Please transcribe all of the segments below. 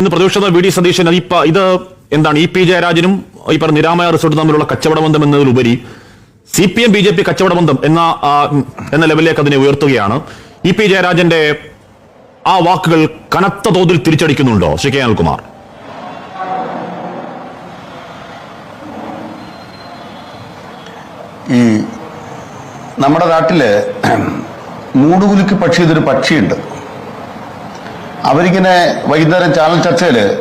ഇന്ന് പ്രതിപക്ഷ V D Satheesan അതിപ്പ ഇത് എന്താണ്? ഇ പി ജയരാജനും ഈ പറഞ്ഞ നിരാമയ റിസോർട്ട് തമ്മിലുള്ള കച്ചവട ബന്ധം എന്നതിലുപരി C P M B J P കച്ചവട ബന്ധം എന്ന എന്ന ലെവലിലേക്ക് അതിനെ ഉയർത്തുകയാണ്. ഇ പി ജയരാജന്റെ ആ വാക്കുകൾ കനത്ത തോതിൽ തിരിച്ചടിക്കുന്നുണ്ടോ? ശ്രീ കെ അനിൽകുമാർ. ഈ നമ്മുടെ നാട്ടിൽ മൂടുകുലുക്കി പക്ഷി ഇതൊരു പക്ഷിയുണ്ട്. അവരിങ്ങനെ വൈകുന്നേരം ചാനൽ ചർച്ചയിൽ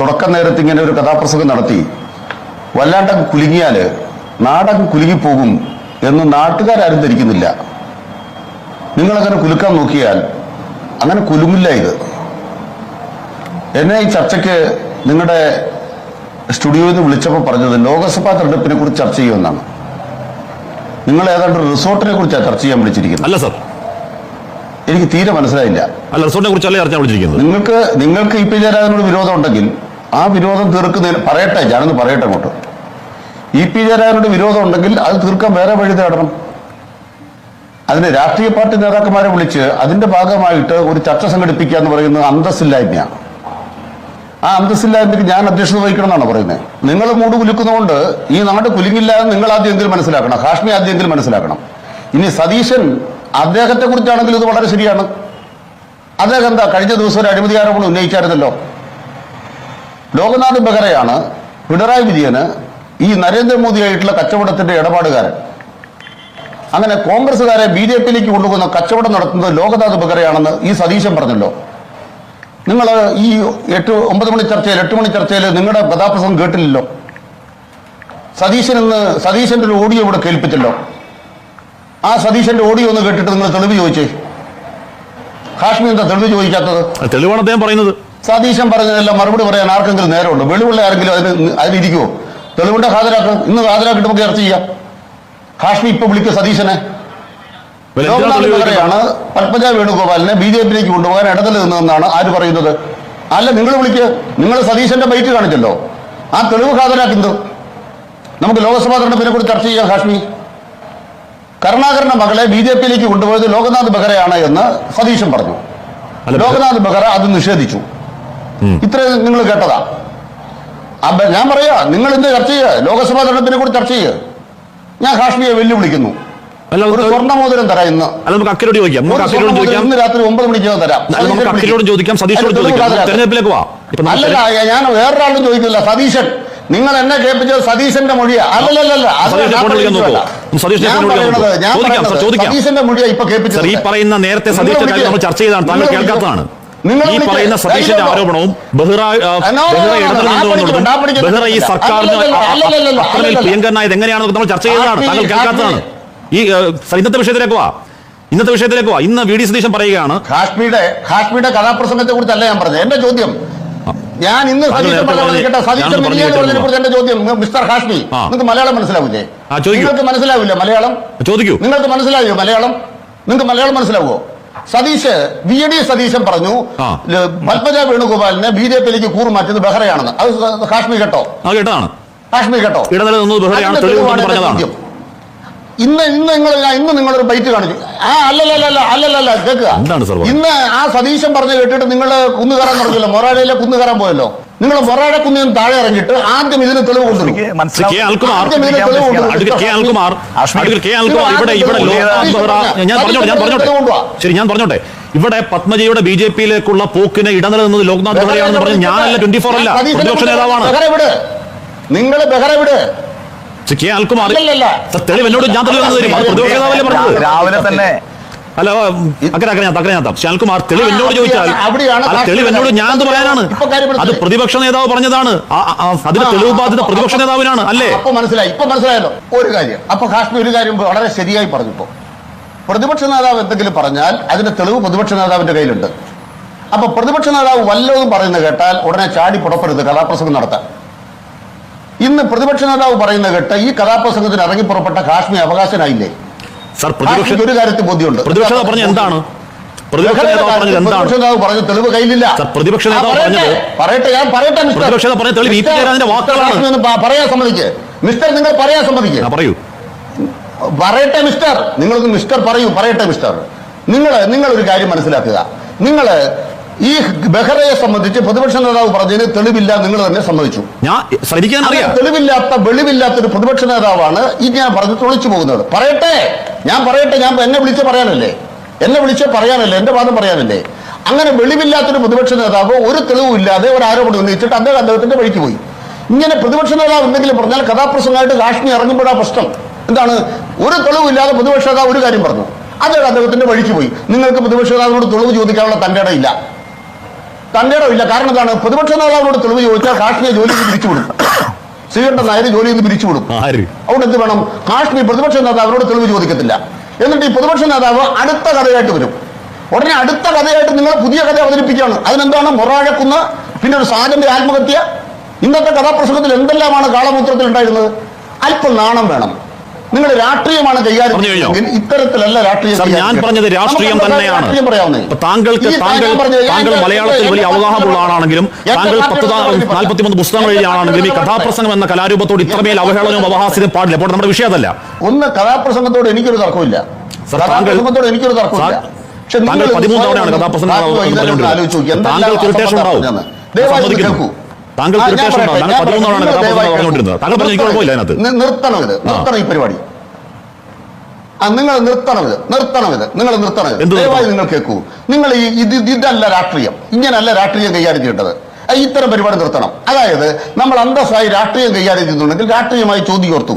തുടക്കം നേരത്ത് ഇങ്ങനെ ഒരു കഥാപ്രസംഗം നടത്തി. വല്ലാണ്ടങ്ങ് കുലുങ്ങിയാൽ നാടങ്ങ് കുലുങ്ങിപ്പോകും എന്ന് നാട്ടുകാരും ധരിക്കുന്നില്ല. നിങ്ങളങ്ങനെ കുലുക്കാൻ നോക്കിയാൽ അങ്ങനെ കുലുങ്ങില്ല ഇത്. എന്നെ ഈ ചർച്ചയ്ക്ക് നിങ്ങളുടെ സ്റ്റുഡിയോയിൽ നിന്ന് വിളിച്ചപ്പോൾ പറഞ്ഞത് ലോകസഭാ തെരഞ്ഞെടുപ്പിനെ കുറിച്ച് ചർച്ച ചെയ്യുമെന്നാണ്. നിങ്ങൾ ഏതാണ്ട് റിസോർട്ടിനെ കുറിച്ചാണ് ചർച്ച ചെയ്യാൻ വിളിച്ചിരിക്കുന്നത്? അല്ല സർ. എനിക്ക് തീരെ മനസ്സിലായില്ല. അല്ല റിസോർട്ടിനെ കുറിച്ചല്ലേ ചർച്ച വിളിച്ചിരിക്കുന്നത്? നിങ്ങൾക്ക് നിങ്ങൾക്ക് ഇ പി ജയരാജനോട് വിരോധം ഉണ്ടെങ്കിൽ ആ വിരോധം തീർക്കുന്നതിന് പറയട്ടെ ഞാനൊന്ന് പറയട്ടെ അങ്ങോട്ട്. ഇ പി ജയരാജനോട് വിരോധം ഉണ്ടെങ്കിൽ അത് തീർക്കാൻ വേറെ വഴി തേടണം. അതിന് രാഷ്ട്രീയ പാർട്ടി നേതാക്കന്മാരെ വിളിച്ച് അതിന്റെ ഭാഗമായിട്ട് ഒരു ചർച്ച സംഘടിപ്പിക്കുക എന്ന് പറയുന്നത് അന്തസ്സില്ലായ്മയാണ് ആ അന്തസ്സില്ലായ്മയ്ക്ക് ഞാൻ അധ്യക്ഷത വഹിക്കണം എന്നാണ് പറയുന്നത്. നിങ്ങൾ മൂട് കുലുക്കുന്നതുകൊണ്ട് ഈ നാട് കുലുങ്ങില്ല എന്ന് നിങ്ങൾ ആദ്യം എങ്കിലും മനസ്സിലാക്കണം. ഹാഷ്മി ആദ്യം എങ്കിലും മനസ്സിലാക്കണം. ഇനി സതീശൻ അദ്ദേഹത്തെ കുറിച്ചാണെങ്കിൽ ഇത് വളരെ ശരിയാണ്. അദ്ദേഹം എന്താ കഴിഞ്ഞ ദിവസം ഒരു അഴിമതി ആരോപണം ഉന്നയിച്ചായിരുന്നല്ലോ. ലോകനാഥ് ബെഹ്റയാണ് പിണറായി വിജയന് ഈ നരേന്ദ്രമോദിയായിട്ടുള്ള കച്ചവടത്തിന്റെ ഇടപാടുകാരൻ. അങ്ങനെ കോൺഗ്രസ്സുകാരെ ബി ജെ പിയിലേക്ക് കൊണ്ടുപോകുന്ന കച്ചവടം നടത്തുന്നത് ലോകനാഥ് ബെഹ്റയാണെന്ന് ഈ സതീശൻ പറഞ്ഞല്ലോ. നിങ്ങൾ ഈ എട്ട് ഒമ്പത് മണി ചർച്ചയിൽ എട്ട് മണി ചർച്ചയിൽ നിങ്ങളുടെ കഥാപ്രസംഗം കേട്ടില്ലല്ലോ. സതീശൻ എന്ന് സതീശന്റെ ഒരു ഓഡിയോ ഇവിടെ കേൾപ്പിച്ചല്ലോ. ആ സതീശന്റെ ഓഡിയോ ഒന്ന് കേട്ടിട്ട് നിങ്ങൾ തെളിവ് ചോദിച്ചേ. കാശ്മീർ എന്താ തെളിവ് ചോദിക്കാത്തത്? തെളിവാണ് അദ്ദേഹം പറയുന്നത്. സതീശൻ പറഞ്ഞതെല്ലാം മറുപടി പറയാൻ ആർക്കെങ്കിലും നേരമുണ്ട്? വെളിവുള്ള ആരെങ്കിലും അതിന് അതിലിരിക്കുമോ തെളിവുണ്ടെ ഹാജരാക്കുക ഇന്ന് ഹാജരാക്കിട്ട് നമുക്ക് ചർച്ച ചെയ്യാം. കാശ്മീർ ഇപ്പൊ വിളിക്കുക സതീശനെ. ാണ്? പത്മജ വേണുഗോപാലിനെ ബി ജെ പിയിലേക്ക് കൊണ്ടുപോകാൻ ഇടതിൽ നിന്നതെന്നാണ് ആര് പറയുന്നത്? അല്ല നിങ്ങൾ വിളിക്കുക നിങ്ങൾ സതീശന്റെ ബൈറ്റ് കാണിച്ചല്ലോ. ആ തെളിവ് ഹാജരാക്കുന്നത്. നമുക്ക് ലോക്സഭാ തെരഞ്ഞെടുപ്പിനെ കുറിച്ച് ചർച്ച ചെയ്യാം കാശ്മീർ കരുണാകരന്റെ മകളെ ബി ജെ പിയിലേക്ക് കൊണ്ടുപോയത് ലോകനാഥ് ബെഹ്റയാണ് എന്ന് സതീശൻ പറഞ്ഞു. ലോക്നാഥ് ബെഹ്റ അത് നിഷേധിച്ചു. ഇത്ര നിങ്ങൾ കേട്ടതാ. അപ്പൊ ഞാൻ പറയാ നിങ്ങൾ എന്ത് ചർച്ച ചെയ്യുക ലോക്സഭാ തെരഞ്ഞെടുപ്പിനെ കുറിച്ച് ചർച്ച ചെയ്യുക ഞാൻ കാശ്മീരെ വെല്ലുവിളിക്കുന്നു. അല്ല ഒരു നമുക്ക് സ്വർണമോതിരം തരാം ഇന്ന്. അല്ല നമുക്ക് അക്കിലോട് ചോദിക്കാം. നമുക്ക് ഒരു അക്കിലോട് സ്വർണമോതിരം ചോദിക്കാം. ഇന്ന് രാത്രി ഒമ്പത് മണിക്ക് ഞാൻ തരാം. നമുക്ക് അക്കിലോടും ചോദിക്കാം സതീശോട് ചോദിക്കാം. തെരഞ്ഞെടുപ്പിലേക്ക് പോവാ ഇപ്പൊ ഞാൻ വേറൊരാളും ചോദിക്കില്ല സതീശൻ. നിങ്ങൾ എന്നെ കേൾപ്പിച്ചത് സതീശന്റെ മൊഴിയാ. അല്ലല്ലല്ല. സതീശന്റെ മൊഴിയാ ഇപ്പൊ കേൾപ്പിച്ചത് ഈ പറയുന്ന നേരത്തെ സതീശന്റെ കാര്യം നമ്മൾ ചർച്ച ചെയ്തതാണ് താങ്കൾ കേൾക്കാത്തതാണ്. ഈ. പറയുന്ന സതീശന്റെ ആരോപണവും ബെഹ്റ ബെഹ്റ ഈ സർക്കാരിന് പ്രിയങ്കരനായത് എങ്ങനെയാണെന്ന് നമ്മൾ ചർച്ച ചെയ്തതാണ് താങ്കൾ കേൾക്കാത്തതാണ്. ഈ ഇന്നത്തെ വിഷയത്തിലേക്ക് വാ. ഇന്നത്തെ വിഷയത്തിലേക്ക് വാ. ഇന്ന് വി ഡി സതീശൻ പറയുകയാണ് കാശ്മീരുടെ കാശ്മീരുടെ കഥാപ്രസംഗത്തെ കുറിച്ചല്ല ഞാൻ പറഞ്ഞത്. എന്റെ ചോദ്യം ഞാൻ ഇന്ന് കേട്ടോ. എന്റെ ചോദ്യം. മിസ്റ്റർ ഹാസ്മി നിങ്ങൾക്ക് മലയാളം മനസ്സിലാവില്ലേ. നിങ്ങൾക്ക് മനസ്സിലാവില്ല മലയാളം? ചോദിക്കൂ. നിങ്ങൾക്ക് മനസ്സിലായോ മലയാളം? നിങ്ങൾക്ക് Malayalam മനസ്സിലാവോ Satish V A D Satheesan പറഞ്ഞു. പത്മജ വേണുഗോപാലിനെ ബി ജെ പിയിലേക്ക് കൂറുമാറ്റിയത് ബെഹ്റയാണെന്ന് അത് കാശ്മീർ കേട്ടോ? ആ കേട്ടതാണ്. കാശ്മീർ കേട്ടോ? ഇടനില നിന്നത് ബെഹ്റയാണ് പറഞ്ഞതാണ്. ഇന്ന് ഇന്ന് നിങ്ങൾ ഇന്ന് നിങ്ങളൊരു ബൈറ്റ് കാണിച്ചു ആ അല്ലല്ലല്ല അല്ലല്ലല്ല കേൾക്കുക? ഇന്ന് ആ സതീശൻ പറഞ്ഞ് കേട്ടിട്ട് നിങ്ങൾ കുന്നു കയറാൻ തുടങ്ങിയല്ലോ? മൊറാഡയിലെ കുന്നു കയറാൻ പോയല്ലോ. നിങ്ങൾ മൊറാഴ കുന്നിൽ നിന്ന് താഴെ ഇറങ്ങിയിട്ട് ആദ്യം ഇതിന് തെളിവ് ശരി ഞാൻ പറഞ്ഞോട്ടെ. ഇവിടെ പത്മജിയുടെ ബി ജെ പിയിലേക്കുള്ള പോക്കിനെ ഇടനിലനിന്നത് ലോക്നാഥ് ബെഹ്റയാണെന്ന് പറഞ്ഞ് ഞാനല്ല ട്വന്റി ഫോർ അല്ല പ്രതിപക്ഷ നേതാവാണ്. ബെഹ്റ വിട്. നിങ്ങൾ ബെഹ്റ വിട്. കെ അൽകുമാർ അല്ലല്ലല്ല. സർ, തെളിവ് എന്നോട് ഞാൻ തെളിവ് രാവിലെ തന്നെ അല്ല അക്കരെ അക്കരെ ഞാൻ ശ്രീ തെളിവ് എന്നോട് ചോദിച്ചാൽ തെളിവ് എന്നോട് ഞാൻ എന്ത് പറയാനാണ്? അത് പ്രതിപക്ഷ നേതാവ് പറഞ്ഞതാണ്. അതിന് തെളിവ് ബാധ്യത പ്രതിപക്ഷ നേതാവിനാണ് അല്ലേ? മനസ്സിലായി. ഇപ്പൊ മനസ്സിലായല്ലോ. ഒരു കാര്യം. അപ്പൊ കാശ്മീർ ഒരു കാര്യം വളരെ ശരിയായി പറഞ്ഞു ഇപ്പൊ. പ്രതിപക്ഷ നേതാവ് എന്തെങ്കിലും പറഞ്ഞാൽ അതിന്റെ തെളിവ് പ്രതിപക്ഷ നേതാവിന്റെ കയ്യിലുണ്ട്. അപ്പൊ പ്രതിപക്ഷ നേതാവ് വല്ലതും പറയുന്നത് കേട്ടാൽ ഉടനെ ചാടി പുറപ്പെടരുത് കലാപ്രസംഗം നടത്താൻ. ഇന്ന് പ്രതിപക്ഷ നേതാവ് പറയുന്ന കേട്ട് ഈ കഥാപ്രസംഗത്തിന് ഇറങ്ങി പുറപ്പെട്ട കാശ്മീർ അവകാശനായില്ലേ? സർ പ്രതിപക്ഷ ഒരു കാര്യത്തിൽ ബോധ്യമുണ്ട്. പ്രതിപക്ഷ നേതാവ് പറഞ്ഞത് എന്താണ്? പ്രതിപക്ഷ നേതാവ് പറഞ്ഞത് എന്താണ്? പ്രതിപക്ഷ നേതാവ് പറഞ്ഞ തെളിവ് കയ്യിലില്ല. പ്രതിപക്ഷ നേതാവ് പറഞ്ഞത് പറയട്ടെ ഞാൻ പറയട്ടെ മിസ്റ്റർ. പ്രതിപക്ഷ പറഞ്ഞ തെളിവ് വാക്കുകളാണ്. പറയാൻ സമ്മതിക്ക്. മിസ്റ്റർ നിങ്ങൾ പറയാൻ സമ്മതിക്ക്. ആ, പറയൂ. പറയട്ടെ മിസ്റ്റർ. നിങ്ങൾക്ക് മിസ്റ്റർ പറയൂ. പറയട്ടെ മിസ്റ്റർ. നിങ്ങൾ നിങ്ങൾ ഒരു കാര്യം മനസ്സിലാക്കുക. നിങ്ങൾ ഈ ബെഹ്റയെ സംബന്ധിച്ച് പ്രതിപക്ഷ നേതാവ് പറഞ്ഞതിന് തെളിവില്ല നിങ്ങൾ തന്നെ സമ്മതിച്ചു. ഞാൻ അറിയാം. തെളിവില്ലാത്ത വെളിവില്ലാത്ത ഒരു പ്രതിപക്ഷ നേതാവാണ് ഇത് ഞാൻ പറഞ്ഞു തുളിച്ചു പോകുന്നത്. പറയട്ടെ. ഞാൻ പറയട്ടെ. ഞാൻ എന്നെ വിളിച്ച് പറയാനല്ലേ? എന്നെ വിളിച്ച് പറയാനല്ലേ? എന്റെ വാദം പറയാനല്ലേ? അങ്ങനെ വെളിവില്ലാത്തൊരു പ്രതിപക്ഷ നേതാവ് ഒരു തെളിവും ഇല്ലാതെ ഒരു ആരോപണം ഉന്നയിച്ചിട്ട് അദ്ദേഹം അദ്ദേഹത്തിന്റെ വഴിക്ക് പോയി. ഇങ്ങനെ പ്രതിപക്ഷ നേതാവ് എന്തെങ്കിലും പറഞ്ഞാൽ കഥാപ്രസംഗമായിട്ട് കാശ്മീർ ഇറങ്ങുമ്പോഴാ പ്രശ്നം. എന്താണ്? ഒരു തെളിവില്ലാതെ പ്രതിപക്ഷ നേതാവ് ഒരു കാര്യം പറഞ്ഞു. അദ്ദേഹം അദ്ദേഹത്തിന്റെ വഴിക്ക് പോയി. നിങ്ങൾക്ക് പ്രതിപക്ഷ നേതാവിനോട് തെളിവ് ചോദിക്കാനുള്ള തന്റെ ഇടയില്ല. തന്റെ ഇല്ല. കാരണം എന്താണ്? പ്രതിപക്ഷ നേതാവിനോട് തെളിവ് ചോദിച്ചാൽ കാശ്മീർ ജോലി പിരിച്ചുവിടും ശ്രീകണ്ഠൻ നായർ ജോലിയിൽ നിന്ന് പിരിച്ചുവിടും അതുകൊണ്ട് എന്ത് വേണം? കാശ്മീർ പ്രതിപക്ഷ നേതാവിനോട് തെളിവ് ചോദിക്കത്തില്ല. എന്നിട്ട് ഈ പ്രതിപക്ഷ നേതാവ് അടുത്ത കഥയായിട്ട് വരും. ഉടനെ അടുത്ത കഥയായിട്ട് നിങ്ങൾ പുതിയ കഥ അവതരിപ്പിക്കുകയാണ്. അതിനെന്താണ്? മൊറാഴക്കുന്ന് പിന്നെ ഒരു സാജന്റെ ആത്മഹത്യ. ഇന്നത്തെ കഥാപ്രസംഗത്തിൽ എന്തെല്ലാമാണ് കാളമൂത്രത്തിൽ ഉണ്ടായിരുന്നത് അല്പം നാണം വേണം. നിങ്ങൾ രാഷ്ട്രീയമാണ് കൈകാര്യം? ഇത്തരത്തിലല്ല രാഷ്ട്രീയം ഞാൻ പറഞ്ഞത്. രാഷ്ട്രീയം തന്നെയാണ്. താങ്കൾക്ക് താങ്കൾ താങ്കൾ മലയാളത്തിൽ വലിയ അവഗാഹമുള്ള ആളാണെങ്കിലും താങ്കൾ പത്ത് നാൽപ്പത്തിമൂന്ന് പുസ്തകങ്ങൾ എഴുതിയ ആളാണെങ്കിലും ഈ കഥാപ്രസംഗം എന്ന കലാരൂപത്തോട് ഇത്രമേൽ അവഹേളനവും അപഹാസ്യതയും പാടില്ല. അപ്പോൾ നമ്മുടെ വിഷയം അതല്ല. ഒന്ന് കഥാപ്രസംഗത്തോട് എനിക്കൊരു തർക്കമില്ല കഥാപ്രസംഗത്തോട് എനിക്കൊരു തർക്കമില്ല പക്ഷെ നിങ്ങൾ പതിമൂന്ന് തവണയാണ് കഥാപ്രസംഗം താങ്കൾക്ക് ഇറിറ്റേഷൻ ഉണ്ടാവും. കേൾക്കൂ. താങ്കൾ ഞാൻ പതിമൂന്ന് പറയട്ടെ. തവണയാണ് നിങ്ങൾ കഥാപ്രസംഗം ദയവായി പറഞ്ഞുകൊണ്ടിരുന്നത്. താങ്കൾ പറഞ്ഞ കുഴപ്പമില്ല അതിനകത്ത്. നിർത്തണം ഇത്. നിർത്തണം ഈ പരിപാടി. നിങ്ങൾ നിർത്തണം ഇത്. നിർത്തണം ഇത്. നിങ്ങൾ നിർത്തണം ഇത്. ദയവായി നിങ്ങൾ കേൾക്കൂ. നിങ്ങൾ ഈ ഇത് ഇത് ഇതല്ല രാഷ്ട്രീയം. ഇങ്ങനല്ല രാഷ്ട്രീയം കൈകാര്യം ചെയ്യേണ്ടത് ഇത്തരം പരിപാടി നിർത്തണം. അതായത് നമ്മൾ അന്തസ്സായി രാഷ്ട്രീയം കൈകാര്യം ചെയ്യുന്നുണ്ടെങ്കിൽ രാഷ്ട്രീയമായി ചോദ്യം ഓർത്തു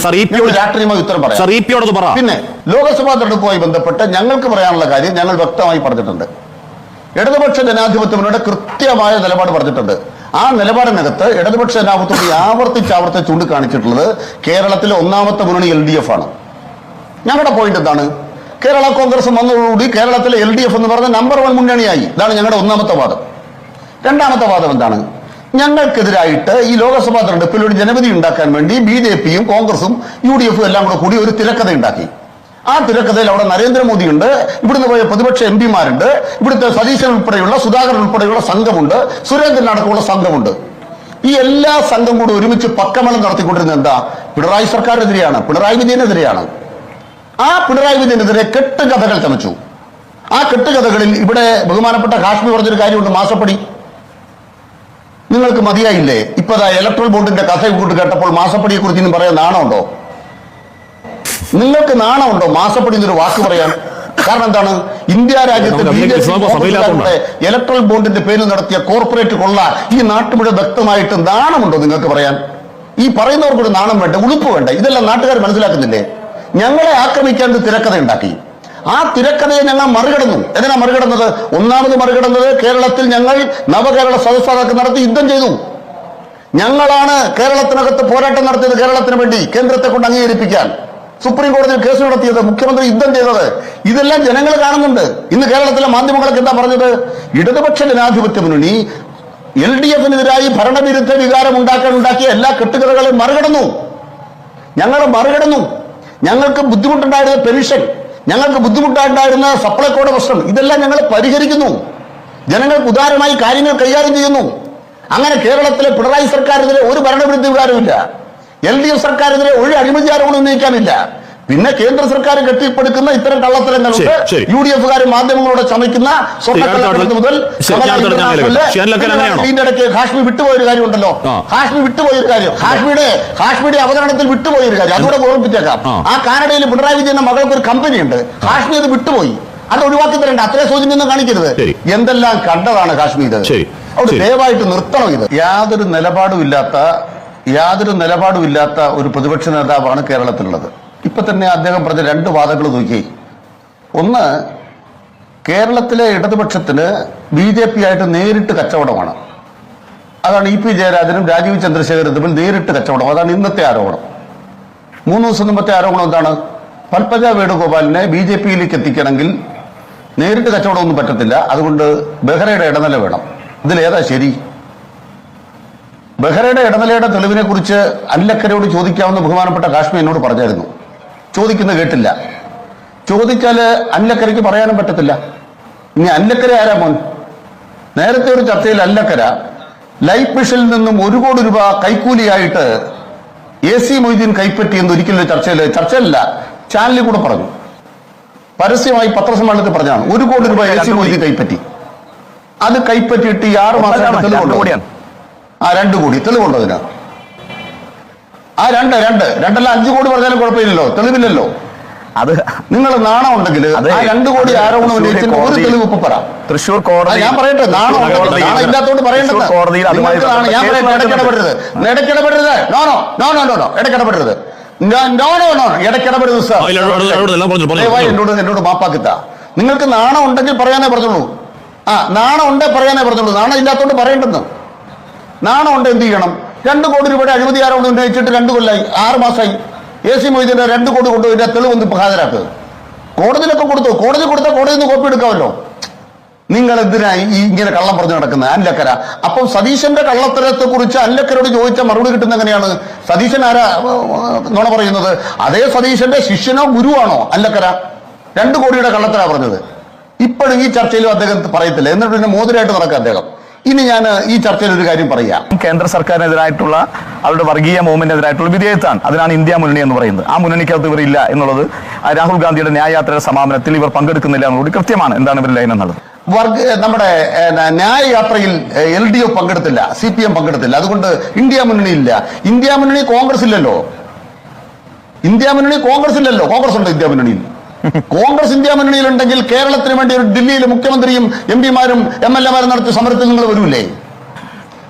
രാഷ്ട്രീയമായി ഉത്തരം പറയാം. പിന്നെ ലോക്സഭാ തെരഞ്ഞെടുപ്പുമായി ബന്ധപ്പെട്ട് ഞങ്ങൾക്ക് പറയാനുള്ള കാര്യം ഞങ്ങൾ വ്യക്തമായി പറഞ്ഞിട്ടുണ്ട്. ഇടതുപക്ഷ ജനാധിപത്യ മുന്നോട്ട് കൃത്യമായ നിലപാട് പറഞ്ഞിട്ടുണ്ട്. ആ നിലപാടിനകത്ത് ഇടതുപക്ഷ ജനാധിപത്യം ആവർത്തിച്ച് ആവർത്തിച്ച് ചൂണ്ടിക്കാണിച്ചിട്ടുള്ളത് കേരളത്തിലെ ഒന്നാമത്തെ മുന്നണി എൽ ഡി എഫ് ആണ്. ഞങ്ങളുടെ പോയിന്റ് എന്താണ്? കേരള കോൺഗ്രസ് വന്നതോടുകൂടി കേരളത്തിലെ എൽ ഡി എഫ് എന്ന് പറഞ്ഞ നമ്പർ വൺ മുന്നണിയായി. ഇതാണ് ഞങ്ങളുടെ ഒന്നാമത്തെ വാദം. രണ്ടാമത്തെ വാദം എന്താണ്? ഞങ്ങൾക്കെതിരായിട്ട് ഈ ലോക്സഭാ തെരഞ്ഞെടുപ്പിൽ ഒരു ജനവിധി ഉണ്ടാക്കാൻ വേണ്ടി ബി ജെ പിയും കോൺഗ്രസും യു ഡി എഫും എല്ലാം കൂടെ കൂടി ഒരു തിരക്കഥ ഉണ്ടാക്കി ആ തിരക്കഥയിൽ അവിടെ നരേന്ദ്രമോദി ഉണ്ട് ഇവിടുന്ന് പോയ പ്രതിപക്ഷ എം പിമാരുണ്ട് ഇവിടുത്തെ സതീശൻ ഉൾപ്പെടെയുള്ള സുധാകരൻ ഉൾപ്പെടെയുള്ള സംഘമുണ്ട് സുരേന്ദ്രൻ അടക്കമുള്ള സംഘമുണ്ട്. ഈ എല്ലാ സംഘം കൂടി ഒരുമിച്ച് പക്കമളം നടത്തിക്കൊണ്ടിരുന്നത് എന്താ? പിണറായി സർക്കാരിനെതിരെയാണ് പിണറായി വിജയനെതിരെയാണ്. ആ പിണറായി വിജയനെതിരെ കെട്ടുകഥകൾ ചമച്ചു. ആ കെട്ടുകഥകളിൽ ഇവിടെ ബഹുമാനപ്പെട്ട കാശ്മീർ പറഞ്ഞൊരു കാര്യമുണ്ട് മാസപ്പടി. നിങ്ങൾക്ക് മതിയായില്ലേ? ഇപ്പൊ ഇലക്ട്രൽ ബോർഡിന്റെ കഥ കൂട്ട് കേട്ടപ്പോൾ മാസപ്പടിയെ കുറിച്ച് ഇനി പറയാൻ നാണമുണ്ടോ? നിങ്ങൾക്ക് നാണമുണ്ടോ? മാസപ്പടി എന്നൊരു വാക്ക് പറയാൻ. കാരണം എന്താണ്? ഇന്ത്യ രാജ്യത്ത് നമുക്ക് ബി ജെ പി ഇലക്ട്രൽ ബോണ്ടിന്റെ പേരിൽ നടത്തിയ കോർപ്പറേറ്റ് കൊള്ള ഈ നാട്ടുമുഴ വ്യക്തമായിട്ട് നാണമുണ്ടോ നിങ്ങൾക്ക് പറയാൻ? ഈ പറയുന്നവർക്കൊരു നാണം വേണ്ട ഉളുപ്പ് വേണ്ട. ഇതെല്ലാം നാട്ടുകാർ മനസ്സിലാക്കുന്നില്ലേ? ഞങ്ങളെ ആക്രമിക്കാൻ തിരക്കഥ ഉണ്ടാക്കി. ആ തിരക്കഥയെ ഞങ്ങൾ മറികടന്നു. എങ്ങനെയാ മറികടന്നത്? ഒന്നാമത് മറികടന്നത് കേരളത്തിൽ ഞങ്ങൾ നവകേരള സദസ്സാക്കി നടത്തി യുദ്ധം ചെയ്തു. ഞങ്ങളാണ് കേരളത്തിനകത്ത് പോരാട്ടം നടത്തിയത് കേരളത്തിന് വേണ്ടി കേന്ദ്രത്തെ കൊണ്ട് അംഗീകരിപ്പിക്കാൻ. സുപ്രീം കോടതിയിൽ കേസ് നടത്തിയത് മുഖ്യമന്ത്രി യുദ്ധം ചെയ്തത്. ഇതെല്ലാം ജനങ്ങൾ കാണുന്നുണ്ട്. ഇന്ന് കേരളത്തിലെ മാധ്യമങ്ങളൊക്കെ എന്താ പറഞ്ഞത്? ഇടതുപക്ഷ ജനാധിപത്യ മുന്നണി എൽ ഡി എഫിനെതിരായി ഭരണവിരുദ്ധ വികാരം ഉണ്ടാക്കാൻ ഉണ്ടാക്കിയ എല്ലാ കെട്ടുകഥകളും മറികടന്നു. ഞങ്ങൾ മറികടന്നു. ഞങ്ങൾക്ക് ബുദ്ധിമുട്ടുണ്ടായിരുന്ന പെൻഷൻ ഞങ്ങൾക്ക് ബുദ്ധിമുട്ടുണ്ടായിരുന്ന സപ്ലൈക്കോടെ പ്രശ്നം ഇതെല്ലാം ഞങ്ങൾ പരിഹരിക്കുന്നു. ജനങ്ങൾക്ക് ഉദാരമായി കാര്യങ്ങൾ കൈകാര്യം ചെയ്യുന്നു. അങ്ങനെ കേരളത്തിലെ പിണറായി സർക്കാരിനെതിരെ ഒരു ഭരണവിരുദ്ധ വികാരമില്ല എൽ ഡി എഫ് സർക്കാരിനെതിരെ ഒരു അഴിമതി ആരോപണം ഉന്നയിക്കാനില്ല. പിന്നെ കേന്ദ്ര സർക്കാർ കെട്ടിപ്പടുക്കുന്ന ഇത്തരം കള്ളത്തരങ്ങൾ. യു ഡി എഫുകാർ മാധ്യമങ്ങളോട് ചമയ്ക്കുന്ന സ്വർണക്കള്ളക്കടത്ത് മുതൽ? ഇതിന്റെ ഇടയ്ക്ക് കാശ്മീർ വിട്ടുപോയൊരു കാര്യമുണ്ടല്ലോ. ഉണ്ടല്ലോ കാശ്മീർ വിട്ടുപോയൊരു കാര്യം. ഹാഷ്മിയുടെ ഹാഷ്മിയുടെ അവതരണത്തിൽ വിട്ടുപോയൊരു കാര്യം. അതുകൂടെ ഓർമ്മിപ്പിച്ചേക്കാം. ആ. കാനഡയിൽ പിണറായി വിജയന്റെ മകൾക്ക് ഒരു കമ്പനി ഉണ്ട് കാശ്മീർ അത് വിട്ടുപോയി. അത് ഒഴിവാക്കി തരേണ്ട. അത്രേ സൂചനയൊന്നും കാണിക്കരുത്. എന്തെല്ലാം കണ്ടതാണ് കാശ്മീർ. അവിടെ. ദയവായിട്ട് നിർത്തണം ഇത്? യാതൊരു നിലപാടും ഇല്ലാത്ത യാതൊരു നിലപാടും ഇല്ലാത്ത ഒരു പ്രതിപക്ഷ നേതാവാണ് കേരളത്തിലുള്ളത്. ഇപ്പൊ തന്നെ അദ്ദേഹം പറഞ്ഞ രണ്ട് വാദങ്ങൾ നോക്കി. ഒന്ന് കേരളത്തിലെ ഇടതുപക്ഷത്തിന് ബി ജെ പി ആയിട്ട് നേരിട്ട് കച്ചവടമാണ്. അതാണ് ഇ പി ജയരാജനും രാജീവ് ചന്ദ്രശേഖരനും തമ്മിൽ നേരിട്ട് കച്ചവടം. അതാണ് ഇന്നത്തെ ആരോപണം. മൂന്ന് ദിവസം മുമ്പത്തെ ആരോപണം എന്താണ്? പൽപ്പജ വേണുഗോപാലിനെ ബി ജെ പിയിലേക്ക് എത്തിക്കണമെങ്കിൽ നേരിട്ട് കച്ചവടമൊന്നും പറ്റത്തില്ല. അതുകൊണ്ട് ബെഹ്റയുടെ ഇടനില വേണം. ഇതിലേതാ ശരി? ബെഹ്റയുടെ ഇടനിലയുടെ തെളിവിനെ കുറിച്ച് അല്ലക്കരയോട് ചോദിക്കാവുന്ന ബഹുമാനപ്പെട്ട കാശ്മീർ എന്നോട് പറഞ്ഞായിരുന്നു. ചോദിക്കുന്നത് കേട്ടില്ല. ചോദിച്ചാൽ അല്ലക്കരയ്ക്ക് പറയാനും പറ്റത്തില്ല. ഇനി അല്ലക്കര ആരാ മോൻ? നേരത്തെ ഒരു ചർച്ചയിൽ അല്ലക്കര ലൈഫ് മിഷനിൽ നിന്നും ഒരു കോടി രൂപ കൈക്കൂലിയായിട്ട് എ സി മൊയ്തീൻ കൈപ്പറ്റി എന്ന് ഒരിക്കലും ചർച്ചയിൽ ചർച്ചയല്ല ചാനലിൽ കൂടെ പറഞ്ഞു. പരസ്യമായി പത്രസമ്മേളനത്തിൽ പറഞ്ഞാണ് ഒരു കോടി രൂപ എ സി മൊയ്തീൻ കൈപ്പറ്റി. അത് കൈപ്പറ്റിയിട്ട് ഈ ആറ് മാസം തെളിവുണ്ടോ. ആ രണ്ട് കൂടി തെളിവുണ്ടോ അതിന്? ആ രണ്ട് രണ്ട്. രണ്ടല്ല അഞ്ചു കോടി പറഞ്ഞാലും കുഴപ്പമില്ലല്ലോ. തെളിവില്ലല്ലോ. അത് നിങ്ങൾ നാണം ഉണ്ടെങ്കിൽ ആ രണ്ട് കോടി ആരോപണം ഒരു തെളിവ് ഇപ്പൊ പറ. തൃശൂർ കോടതി ഞാൻ പറയട്ടെ. നാണം ഉണ്ടെങ്കിൽ ഇല്ലാത്തോണ്ട് പറയേണ്ടത് കോടതിയിൽ. ഞാൻ പറയട്ടെ ഇടയ്ക്കിടപെടരുത്. No no no no no no sir എന്നോട് എന്നോട് മാപ്പാക്കിത്ത. നിങ്ങൾക്ക് നാണം ഉണ്ടെങ്കിൽ പറയാനേ പറഞ്ഞോളൂ. ആ നാണം ഉണ്ടേ പറയാനേ പറഞ്ഞോളൂ. നാണം ഇല്ലാത്തോണ്ട് പറയേണ്ടെന്ന്. നാണം ഉണ്ട് എന്ത് ചെയ്യണം? രണ്ട് കോടി രൂപയുടെ അഴിമതി ആരോപണം ഉന്നയിച്ചിട്ട് രണ്ട് കൊല്ലായി ആറ് മാസമായി. എ സി മൊയ്തീന്റെ രണ്ട് കോടി കൊണ്ടുപോയി തെളിവൊന്നും ഇപ്പൊ ഹാജരാക്കുക കോടതിയിലൊക്കെ കൊടുത്തു? കോടതി കൊടുത്ത കോടതിയിൽ നിന്ന് കോപ്പി എടുക്കാമല്ലോ. നിങ്ങൾ എന്തിനായി ഈ ഇങ്ങനെ കള്ളം പറഞ്ഞു നടക്കുന്നത് അല്ലക്കര. അപ്പം സതീശന്റെ കള്ളത്തരത്തെ കുറിച്ച് അല്ലക്കരോട് ചോദിച്ച മറുപടി കിട്ടുന്ന എങ്ങനെയാണ്? സതീശൻ ആരാ നുണ പറയുന്നത്? അതേ സതീശന്റെ ശിഷ്യനോ ഗുരുവാണോ? അല്ലക്കര. രണ്ട് കോടിയുടെ കള്ളത്തരാ പറഞ്ഞത്. ഇപ്പോഴും ഈ ചർച്ചയിലും അദ്ദേഹം പറയത്തില്ല. എന്നിട്ട് പിന്നെ മോതിരായിട്ട് നടക്കുക അദ്ദേഹം. ഇനി ഞാൻ ഈ ചർച്ചയിൽ ഒരു കാര്യം പറയാം. കേന്ദ്ര സർക്കാരിനെതിരായിട്ടുള്ള അവരുടെ വർഗീയ മൂവ്മെന്റിനെതിരായിട്ടുള്ള വിധേയത്താണ്. അതിനാണ് ഇന്ത്യ മുന്നണി എന്ന് പറയുന്നത്. ആ മുന്നണിക്കകത്ത് ഇവരില്ല എന്നുള്ളത് ആ രാഹുൽ ഗാന്ധിയുടെ ന്യായയാത്രയുടെ സമാപനത്തിൽ ഇവർ പങ്കെടുക്കുന്നില്ല എന്നുള്ളത് കൃത്യമാണ്. എന്താണ് ഇവർ ലൈൻ എന്നുള്ളത്? വർഗ നമ്മുടെ ന്യായയാത്രയിൽ എൽ ഡി എഫ് പങ്കെടുത്തില്ല സി പി എം പങ്കെടുത്തില്ല. അതുകൊണ്ട് ഇന്ത്യ മുന്നണി ഇല്ല. ഇന്ത്യ മുന്നണി കോൺഗ്രസ് ഇല്ലല്ലോ. ഇന്ത്യ മുന്നണി കോൺഗ്രസ് ഇല്ലല്ലോ. കോൺഗ്രസ് ഉണ്ട് ഇന്ത്യ മുന്നണിയിൽ. കോൺഗ്രസ് ഇന്ത്യ മുന്നണിയിൽ ഉണ്ടെങ്കിൽ കേരളത്തിന് വേണ്ടി ഒരു ദില്ലിയിലെ മുഖ്യമന്ത്രിയും എം പിമാരും എം എൽ എമാരും നടത്തിയ സമരത്തിൽ നിങ്ങൾ വരൂലേ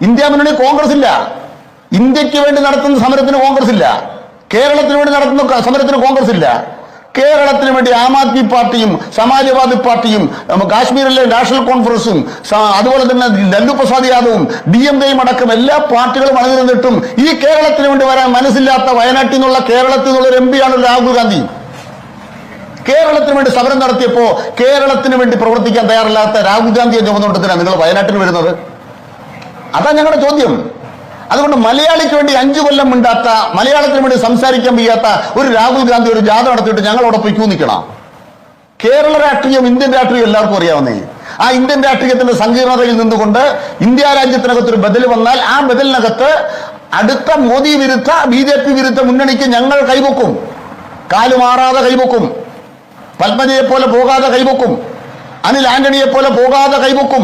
ഇന്ത്യ മുന്നണി കോൺഗ്രസ് ഇല്ല ഇന്ത്യയ്ക്ക് വേണ്ടി നടത്തുന്ന സമരത്തിന് കോൺഗ്രസ് ഇല്ല കേരളത്തിന് വേണ്ടി നടത്തുന്ന സമരത്തിന് കോൺഗ്രസ് ഇല്ല കേരളത്തിന് വേണ്ടി ആം ആദ്മി പാർട്ടിയും സമാജ്വാദി പാർട്ടിയും കാശ്മീരിലെ നാഷണൽ കോൺഫറൻസും അതുപോലെ തന്നെ ലല്ലു പ്രസാദ് യാദവും ഡി എം കെയും അടക്കം എല്ലാ പാർട്ടികളും അണിനിരന്നിട്ടും ഈ കേരളത്തിന് വേണ്ടി വരാൻ മനസ്സില്ലാത്ത വയനാട്ടിൽ നിന്നുള്ള കേരളത്തിൽ നിന്നുള്ള ഒരു എം പിയാണ് രാഹുൽ ഗാന്ധി. കേരളത്തിന് വേണ്ടി സമരം നടത്തിയപ്പോ കേരളത്തിന് വേണ്ടി പ്രവർത്തിക്കാൻ തയ്യാറില്ലാത്ത രാഹുൽ ഗാന്ധി ഗാന്ധിയെ ചുമന്നുകൊണ്ടതിനാണ് നിങ്ങൾ വയനാട്ടിൽ വരുന്നത്? അതാ ഞങ്ങളുടെ ചോദ്യം. അതുകൊണ്ട് മലയാളിക്ക് വേണ്ടി അഞ്ചു കൊല്ലം മിണ്ടാത്ത മലയാളത്തിന് വേണ്ടി സംസാരിക്കാൻ വയ്യാത്ത ഒരു രാഹുൽ ഗാന്ധി ഒരു ജാഥ നടത്തിയിട്ട് ഞങ്ങളവിടെ പോയി ക്യൂ നിൽക്കണം? കേരള രാഷ്ട്രീയം ഇന്ത്യൻ രാഷ്ട്രീയം എല്ലാവർക്കും അറിയാവുന്നേ. ആ ഇന്ത്യൻ രാഷ്ട്രീയത്തിന്റെ സങ്കീർണതയിൽ നിന്നുകൊണ്ട് ഇന്ത്യ രാജ്യത്തിനകത്ത് ഒരു ബദൽ വന്നാൽ ആ ബദലിനകത്ത് അടുത്ത മോദി വിരുദ്ധ ബി ജെ പി വിരുദ്ധ മുന്നണിക്ക് ഞങ്ങൾ കൈവക്കും. കാലുമാറാതെ കൈവക്കും. പത്മജയെ പോലെ പോകാതെ കൈവക്കും. അനിൽ ആന്റണിയെ പോലെ പോകാതെ കൈവക്കും.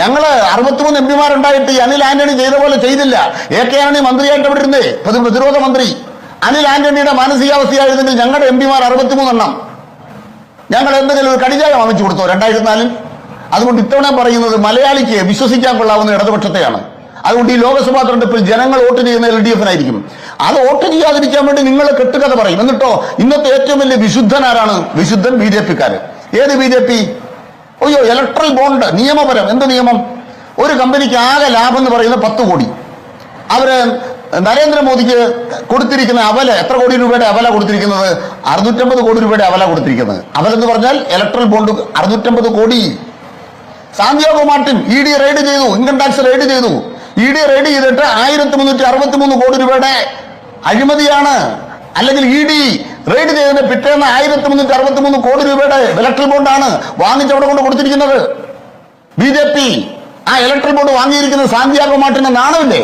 ഞങ്ങൾ അറുപത്തിമൂന്ന് എം പിമാരുണ്ടായിട്ട് ഈ അനിൽ ആന്റണി ചെയ്ത പോലെ ചെയ്തില്ല. എ കെ ആന്റണി മന്ത്രിയായിട്ട് അവിടെ ഇരുന്നേ പ്രതി പ്രതിരോധ മന്ത്രി അനിൽ ആന്റണിയുടെ മാനസികാവസ്ഥയായിരുന്നെങ്കിൽ ഞങ്ങളുടെ എം പിമാർ അറുപത്തിമൂന്നെണ്ണം ഞങ്ങൾ എന്തെങ്കിലും ഒരു കടിജാലം വാങ്ങിച്ചു കൊടുത്തോ രണ്ടായിരത്തി നാലിൽ അതുകൊണ്ട് ഇത്തവണ പറയുന്നത് മലയാളിക്ക് വിശ്വസിക്കാൻ കൊള്ളാവുന്ന ഇടതുപക്ഷത്തെയാണ്. അതുകൊണ്ട് ഈ ലോകസഭാ തെരഞ്ഞെടുപ്പിൽ ജനങ്ങൾ വോട്ട് ചെയ്യുന്ന എൽ ഡി എഫിനായിരിക്കും അത് വോട്ട് ചെയ്യാതിരിക്കാൻ വേണ്ടി നിങ്ങൾ കെട്ടുകഥ പറയും. എന്നിട്ടോ ഇന്നത്തെ ഏറ്റവും വലിയ വിശുദ്ധൻ ആരാണ് വിശുദ്ധൻ ബി ജെ പിക്കാര്. ഏത് ബി ജെ പി? അയ്യോ ഇലക്ട്രൽ ബോണ്ട് നിയമപരം. എന്ത് നിയമം? ഒരു കമ്പനിക്ക് ആകെ ലാഭം എന്ന് പറയുന്നത് പത്ത് കോടി. അവർ നരേന്ദ്രമോദിക്ക് കൊടുത്തിരിക്കുന്ന അവല എത്ര കോടി രൂപയുടെ അവല കൊടുത്തിരിക്കുന്നത്? അറുന്നൂറ്റമ്പത് കോടി രൂപയുടെ അവല കൊടുത്തിരിക്കുന്നത്. അവലെന്ന് പറഞ്ഞാൽ ഇലക്ട്രൽ ബോണ്ട് അറുന്നൂറ്റമ്പത് കോടി. Santiago Martin E D raid ചെയ്തു ഇൻകം ടാക്സ് റെയ്ഡ് ചെയ്തു. ഇ ഡി റെയ്ഡ് ചെയ്തിട്ട് ആയിരത്തി മുന്നൂറ്റി അറുപത്തി മൂന്ന് കോടി രൂപയുടെ അഴിമതിയാണ്. അല്ലെങ്കിൽ ഇ ഡി റെയ്ഡ് ചെയ്തതിന്റെ പിറ്റേന്ന് ആയിരത്തി മുന്നൂറ്റി അറുപത്തി മൂന്ന് കോടി രൂപയുടെ ഇലക്ട്രിക് ബോണ്ടാണ് വാങ്ങിച്ചവിടെ കൊണ്ട് കൊടുത്തിരിക്കുന്നത്. ബി ജെ പി ആ ഇലക്ട്രിക് ബോണ്ട് വാങ്ങിയിരിക്കുന്നത് സാന്തിയാഗോ മാർട്ടിന്റെ നാണമില്ലേ?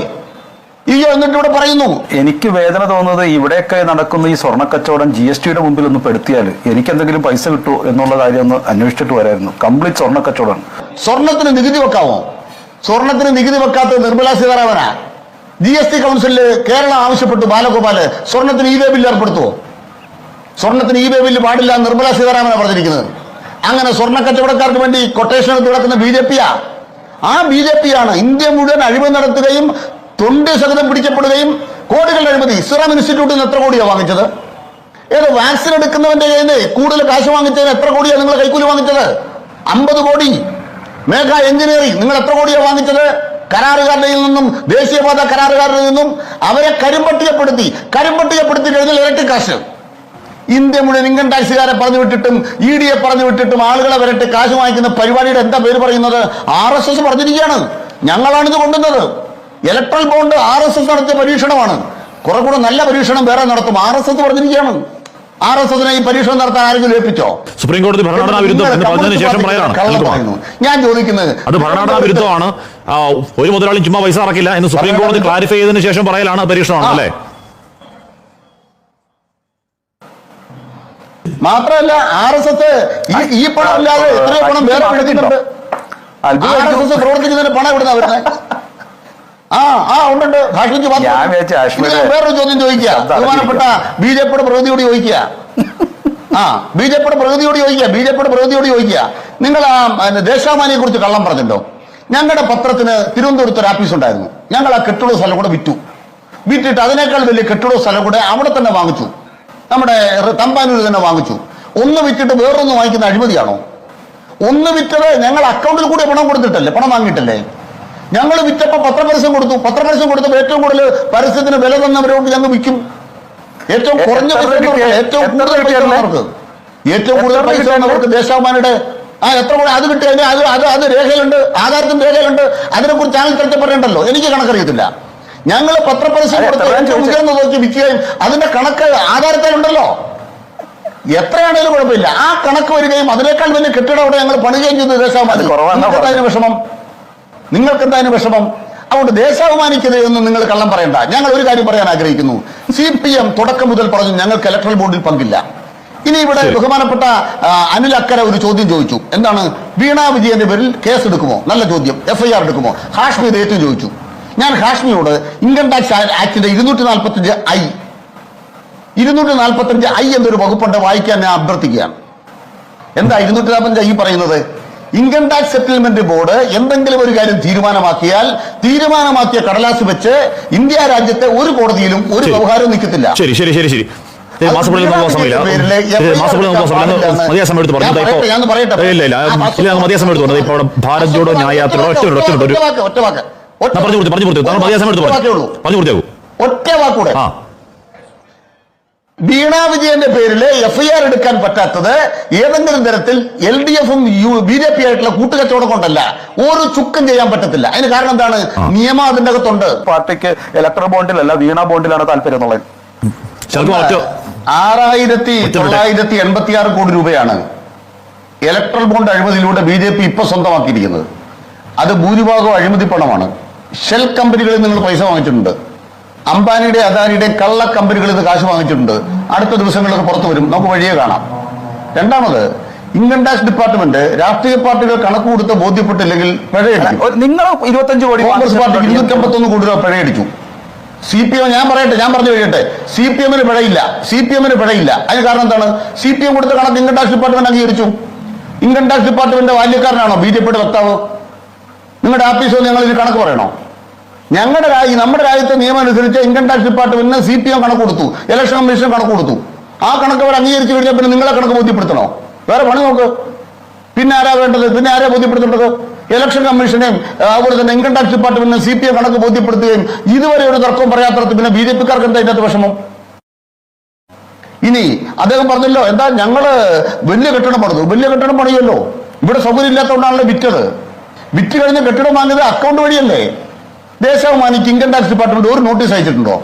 ഇയ്യോ എന്നിട്ട് ഇവിടെ പറയുന്നു എനിക്ക് വേദന തോന്നുന്നത് ഇവിടെയൊക്കെ നടക്കുന്ന ഈ സ്വർണ കച്ചവടം ജി എസ് ടിയുടെ മുമ്പിൽ ഒന്ന് പെടുത്തിയാൽ എനിക്ക് എന്തെങ്കിലും പൈസ കിട്ടുമോ എന്നുള്ള കാര്യം ഒന്ന് അന്വേഷിച്ചിട്ട് വരായിരുന്നു. കംപ്ലീറ്റ് സ്വർണ കച്ചവടം സ്വർണത്തിന് നികുതി വെക്കാമോ സ്വർണത്തിന് നികുതി വെക്കാത്ത നിർമ്മല സീതാരാമനാ? ജി എസ് ടി കൗൺസിലിൽ കേരളം ആവശ്യപ്പെട്ടു ബാലഗോപാൽ. സ്വർണത്തിന് ഇ വേ ബില്ല് ഏർപ്പെടുത്തുവോ? സ്വർണത്തിന് ഇ വേ ബില്ല് പാടില്ല നിർമ്മലാ നിർമ്മല സീതാരാമനാ പറഞ്ഞിരിക്കുന്നത്. അങ്ങനെ സ്വർണ കച്ചവടക്കാർക്ക് വേണ്ടി കൊട്ടേഷൻ എടുത്ത് കിടക്കുന്ന ബി ജെ പിയാ? ആ ബി ജെ പി ആണ് ഇന്ത്യ മുഴുവൻ അഴിമതി നടത്തുകയും തൊണ്ട് ശതം പിടിക്കപ്പെടുകയും കോടികളുടെ അഴിമതി. ഇസ്രാം ഇൻസ്റ്റിറ്റ്യൂട്ടിൽ നിന്ന് എത്ര കോടിയാ വാങ്ങിച്ചത്? ഏത് വാക്സിൻ എടുക്കുന്നവന്റെ കയ്യിൽ നിന്ന് കൂടുതൽ കാശ് വാങ്ങിച്ചതിന് എത്ര കോടിയാണ് നിങ്ങൾ കൈക്കൂലി വാങ്ങിച്ചത്? അമ്പത് കോടി. മേഘ എഞ്ചിനീയറിംഗ് നിങ്ങൾ എത്ര കോടിയാണ് വാങ്ങിച്ചത്? കരാറുകാരുടെ നിന്നും ദേശീയപാത കരാറുകാരുടെ നിന്നും അവരെ കരിമ്പട്ടികപ്പെടുത്തി കരിമ്പട്ടികപ്പെടുത്തി കഴിഞ്ഞാൽ ഇരട്ടി കാശ് ഇന്ത്യ മുഴുവൻ ഇൻകം ടാക്സുകാരെ പറഞ്ഞു വിട്ടിട്ടും ഇ ഡിയെ പറഞ്ഞു വിട്ടിട്ടും ആളുകളെ വരട്ടെ കാശ് വാങ്ങിക്കുന്ന പരിപാടിയുടെ എന്താ പേര് പറയുന്നത്? ആർ എസ് എസ് പറഞ്ഞിരിക്കുകയാണ്. ഞങ്ങളാണിത് കൊണ്ടുവന്നത്. Electoral bond R S S നടത്തിയ പരീക്ഷണമാണ്. കുറെ കൂടെ നല്ല പരീക്ഷണം വേറെ നടത്തും. ആർ എസ് എസ് പറഞ്ഞിരിക്കുകയാണ്. ആർ എസ് എസിനെ ഈ പരീക്ഷണം നടത്താൻ ആരെങ്കിലും ഏൽപ്പിച്ചോ? സുപ്രീം കോടതി ഭരണഘടനാ വിരുദ്ധം എന്ന് പറഞ്ഞതിന് ശേഷം. പറയുന്നു. ഞാൻ ചോദിക്കുന്നത് അത് ഭരണഘടനാ വിരുദ്ധമാണ്. ഒരു മുതലാളി ചുമ്മാ പൈസ അറക്കില്ല എന്ന് സുപ്രീം കോടതി ക്ലാരിഫൈ ചെയ്തതിന് ശേഷം പറയലാണ് പരീക്ഷണമാണ്. അല്ലേ? മാത്രമല്ല ആർ എസ് എസ് ഈ പണം ഇല്ലാതെ എത്രയോ പണം വേറെ. പ്രവർത്തിക്കുന്നതിന് പണം എവിടുന്നാ വരുന്നത്? ആ ആ ഹാഷ്മിക്ക് വേറൊരു ചോദ്യം ചോദിക്കുക. ബഹുമാനപ്പെട്ട ബി ജെ പിയുടെ പ്രകൃതിയോട് ചോദിക്കുക. ആ ബി ജെ പിയുടെ പ്രകൃതിയോട് ചോദിക്കുക. ബി ജെ പിയുടെ പ്രകൃതിയോട് ചോദിക്കുക. നിങ്ങൾ ആ ദേശാമാനിയെ കുറിച്ച് കള്ളം പറഞ്ഞല്ലോ. ഞങ്ങളുടെ പത്രത്തിന് തിരുവനന്തപുരത്ത് ഒരു ആഫീസ് ഉണ്ടായിരുന്നു. ഞങ്ങൾ ആ കെട്ടിട സ്ഥലം കൂടെ വിറ്റു. വിറ്റിട്ട് അതിനേക്കാൾ വലിയ കെട്ടിട സ്ഥലം കൂടെ അവിടെ തന്നെ വാങ്ങിച്ചു. നമ്മുടെ തമ്പാനൂർ തന്നെ വാങ്ങിച്ചു. ഒന്ന് വിറ്റിട്ട് വേറൊന്ന് വാങ്ങിക്കുന്ന അഴിമതിയാണോ? ഒന്ന് വിറ്റത് ഞങ്ങൾ അക്കൗണ്ടിൽ കൂടി പണം കൊടുത്തിട്ടല്ലേ? പണം വാങ്ങിയിട്ടല്ലേ? ഞങ്ങൾ വിറ്റപ്പോൾ പത്രപരസ്യം കൊടുത്തു. പത്രപരസ്യം കൊടുത്തപ്പോൾ ഏറ്റവും കൂടുതൽ പരസ്യത്തിന് വില തന്നവരോട് ഞങ്ങൾ വിൽക്കും. ഏറ്റവും കുറഞ്ഞ ഏറ്റവും കൂടുതൽ പൈസ? ഏറ്റവും കൂടുതൽ പൈസ അവർക്ക് ദേശാഭിമാനിയുടെ ആ എത്ര കൂടെ അത് കിട്ടി അതിന് അത് അത് അത് രേഖയിലുണ്ട് ആധാരത്തിന് രേഖയിലുണ്ട്. അതിനെക്കുറിച്ച് ചാനൽ ചർച്ച പറയണ്ടല്ലോ എനിക്ക് കണക്കറിയത്തില്ല. ഞങ്ങൾ പത്രപരസ്യം കൊടുത്ത്? ഉയർന്ന നോക്കി വിൽക്കുകയും അതിന്റെ കണക്ക് ആധാരത്തിലുണ്ടല്ലോ. എത്രയാണേലും കുഴപ്പമില്ല. ആ കണക്ക് വരികയും അതിനേക്കാൾ വലിയ കെട്ടിടം അവിടെ ഞങ്ങൾ പണിയുകയും ചെയ്തു ദേശാഭിമാനി വിഷമം. നിങ്ങൾക്ക് എന്തായാലും വിഷമം? അതുകൊണ്ട് ദേശാഭിമാനിക്കെതിരെ എന്ന് നിങ്ങൾ കള്ളം പറയണ്ട. ഞങ്ങൾ ഒരു കാര്യം പറയാൻ ആഗ്രഹിക്കുന്നു. സി പി എം തുടക്കം മുതൽ പറഞ്ഞു ഞങ്ങൾക്ക് ഇലക്ട്രൽ ബോർഡിൽ പങ്കില്ല. ഇനി ഇവിടെ ബഹുമാനപ്പെട്ട അനിൽ അക്കര ഒരു ചോദ്യം ചോദിച്ചു. എന്താണ്? വീണ വിജയന്റെ പേരിൽ കേസ് എടുക്കുമോ? നല്ല ചോദ്യം. എഫ്ഐആർ എടുക്കുമോ? ഹാഷ്മി ഏറ്റവും ചോദിച്ചു. ഞാൻ ഹാഷ്മിയോട് ഇൻകം ടാക്സ് ആക്ടിന്റെ ഇരുന്നൂറ്റി നാൽപ്പത്തഞ്ച് ഐ ഇരുന്നൂറ്റി നാൽപ്പത്തഞ്ച് ഐ എന്നൊരു വകുപ്പുണ്ട് വായിക്കാൻ ഞാൻ അഭ്യർത്ഥിക്കുകയാണ്. എന്താ ഇരുന്നൂറ്റി നാൽപ്പത്തഞ്ച് ഐ പറയുന്നത്? ഇൻകം ടാക്സ് സെറ്റിൽമെന്റ് ബോർഡ് എന്തെങ്കിലും ഒരു കാര്യം തീരുമാനമാക്കിയാൽ തീരുമാനമാക്കിയ കടലാസ് വെച്ച് ഇന്ത്യ രാജ്യത്തെ ഒരു കോടതിയിലും ഒരു വ്യവഹാരം നിൽക്കത്തില്ല. ശരി ശരി ശരി ശരി. മാസപ്പള്ളി നമുക്ക് സമയമില്ല പേരിൽ മാസപ്പള്ളി നമുക്ക് സമയമില്ല. മതിയായ സമയം എടുത്ത് പറഞ്ഞു. ഇല്ല ഇല്ല ആ, ഇല്ല മതിയായ സമയം എടുത്ത് പറഞ്ഞു ഇപ്പൊ അവിടെ ഭാരത് ജോഡോ ന്യായയാത്ര ഒറ്റ ഒരു പറഞ്ഞു കൊടുത്തു പറഞ്ഞു കൊടുത്തു താങ്കൾ മതിയായ സമയം എടുത്ത് പറഞ്ഞു. ഉള്ളൂ. പറഞ്ഞു കൊടുത്തേക്കൂ ഒറ്റ വാക്കൂടെ ആ. വീണ വിജയന്റെ പേരിൽ ആർ എടുക്കാൻ പറ്റാത്തത് ഏതെങ്കിലും തരത്തിൽ എൽ ഡി എഫും യു ബി ജെ പി ആയിട്ടുള്ള കൂട്ടുകച്ചവടം കൊണ്ടല്ല. ഒരു ചുക്കും ചെയ്യാൻ പറ്റത്തില്ല. അതിന് കാരണം എന്താണ്? നിയമം അതിന്റെ അകത്തുണ്ട് പാർട്ടിക്ക് ഇലക്ട്രൽ ബോണ്ടിലല്ല വീണ ബോണ്ടിലാണ് താല്പര്യം എന്നുള്ളത്. ആറായിരത്തി തൊള്ളായിരത്തി എൺപത്തി ആറ് കോടി രൂപയാണ് ഇലക്ട്രൽ ബോണ്ട് അഴിമതിയിലൂടെ ബി ജെ പി ഇപ്പൊ സ്വന്തമാക്കിയിരിക്കുന്നത്. അത് ഭൂരിഭാഗവും അഴിമതി പണമാണ്. ഷെൽ കമ്പനികളിൽ നിങ്ങൾ പൈസ വാങ്ങിച്ചിട്ടുണ്ട്. അംബാനിയുടെ അദാനിയുടെ കള്ള കമ്പനികളിൽ നിന്ന് കാശ് വാങ്ങിച്ചിട്ടുണ്ട്. അടുത്ത ദിവസങ്ങളിലൊക്കെ പുറത്തു വരും. നമുക്ക് വഴിയെ കാണാം. രണ്ടാമത് ഇൻകം ടാക്സ് ഡിപ്പാർട്ട്മെന്റ് രാഷ്ട്രീയ പാർട്ടികൾ കണക്ക് കൊടുത്ത് ബോധ്യപ്പെട്ടില്ലെങ്കിൽ പിഴയടിക്കും നിങ്ങൾ ഇരുപത്തഞ്ച് കോടി കോൺഗ്രസ് പാർട്ടിക്ക് ഇരുന്നൂറ്റമ്പത്തൊന്ന് കോടി രൂപ പിഴയടിച്ചു. സി പി എം ഞാൻ പറയട്ടെ ഞാൻ പറഞ്ഞു കഴിയട്ടെ സി പി എമ്മിന് പിഴയില്ല. സി പി എമ്മിന് പിഴയില്ല. അതിന് കാരണം എന്താണ്? സി പി എം കൊടുത്ത കണക്ക് ഇൻകം ടാക്സ് ഡിപ്പാർട്ട്മെന്റ് അംഗീകരിച്ചു. ഇൻകം ടാക്സ് ഡിപ്പാർട്ട്മെന്റ് ബാല്യക്കാരനാണോ? ബി ജെ പിയുടെ വക്താവ്. നിങ്ങളുടെ ആഫീസിൽ നിങ്ങൾ ഇതിന് കണക്ക് പറയണോ? ഞങ്ങളുടെ രാജ്യം നമ്മുടെ രാജ്യത്തെ നിയമം അനുസരിച്ച് ഇൻകം ടാക്സ് ഡിപ്പാർട്ട്മെന്റിന് സി പി എം കണക്ക് കൊടുത്തു ഇലക്ഷൻ കമ്മീഷൻ കണക്ക് കൊടുത്തു. ആ കണക്ക് അവർ അംഗീകരിച്ചു കഴിഞ്ഞാൽ പിന്നെ നിങ്ങളെ കണക്ക് ബോധ്യപ്പെടുത്തണോ? വേറെ പണി നോക്ക്. പിന്നെ ആരാ വേണ്ടത്? പിന്നെ ആരാ ബോധ്യപ്പെടുത്തേണ്ടത്? ഇലക്ഷൻ കമ്മീഷനെയും അതുപോലെ തന്നെ ഇൻകം ടാക്സ് ഡിപ്പാർട്ട്മെന്റിനും സി പി എം കണക്ക് ബോധ്യപ്പെടുത്തുകയും ഇതുവരെ ഒരു തർക്കവും പറയാത്തടത്ത് പിന്നെ ബി ജെ പിക്കാർക്ക് എന്താ ഇതിനകത്ത് വിഷമം? ഇനി അദ്ദേഹം പറഞ്ഞല്ലോ എന്താ ഞങ്ങൾ വലിയ കെട്ടിടം പണിതു. വലിയ കെട്ടിടം പണിയല്ലോ. ഇവിടെ സൗകര്യം ഇല്ലാത്തതുകൊണ്ടാണല്ലോ വിറ്റത്. വിറ്റ് കഴിഞ്ഞ് കെട്ടിടം വാങ്ങിയത് അക്കൗണ്ട് വഴിയല്ലേ? ദേശാഭിമാനിക്ക് ഇൻകം ടാക്സ് ഡിപ്പാർട്ട്മെന്റ് ഒരു നോട്ടീസ് അയച്ചിട്ടുണ്ടോ?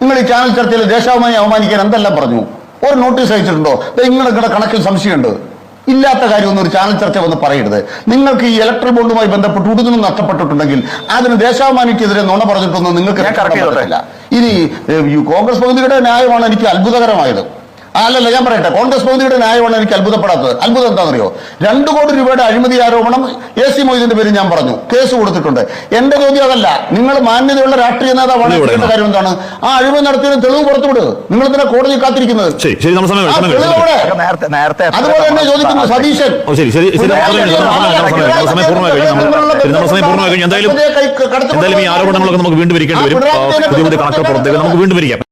നിങ്ങൾ ഈ ചാനൽ ചർച്ചയിൽ ദേശാഭിമാനി അവമാനിക്കാൻ എന്തെല്ലാം പറഞ്ഞു? ഒരു നോട്ടീസ് അയച്ചിട്ടുണ്ടോ? നിങ്ങളുടെ കണക്കിൽ സംശയമുണ്ട്. ഇല്ലാത്ത കാര്യമൊന്നും ഒരു ചാനൽ ചർച്ച വന്ന് പറയരുത്. നിങ്ങൾക്ക് ഈ ഇലക്ട്രിക് ബോണ്ടുമായി ബന്ധപ്പെട്ട് ഉടുതും നഷ്ടപ്പെട്ടിട്ടുണ്ടെങ്കിൽ അതിന് ദേശാഭിമാനിക്കെതിരെ നുണ പറഞ്ഞിട്ടൊന്നും നിങ്ങൾക്ക് ഇനി കോൺഗ്രസ് പകുതിയുടെ ന്യായമാണ് എനിക്ക് അത്ഭുതകരമായത്. അല്ലല്ല ഞാൻ പറയട്ടെ. കോൺഗ്രസ് മോദിയുടെ ന്യായമാണ് എനിക്ക് അത്ഭുതപ്പെടാത്തത്. അത്ഭുതം എന്താണെന്നറിയോ? രണ്ടു കോടി രൂപയുടെ അഴിമതി ആരോപണം എ സി മൊയ്തീന്റെ പേര് ഞാൻ പറഞ്ഞു. കേസ് കൊടുത്തിട്ടുണ്ട്. എന്റെ ചോദ്യം അതല്ല. നിങ്ങൾ മാന്യതയുള്ള രാഷ്ട്രീയ നേതാവാണ് ചെയ്യേണ്ട കാര്യം എന്താണ്? ആ അഴിമതി നടത്തിയതിന് തെളിവ് പുറത്തുവിട്. നിങ്ങൾ ഇതിനെ കോടതി കാത്തിരിക്കുന്നത്? അതുപോലെ തന്നെ ചോദിക്കുന്നു സതീശൻ. എന്തായാലും ഈ ആരോപണങ്ങളൊക്കെ നമുക്ക് വീണ്ടും വരിക്കേണ്ടി വരും. ആ, പുതിയ പുതിയ കണക്കുകൾ പുറത്തേക്ക് നമുക്ക് വീണ്ടും വരിക്കാം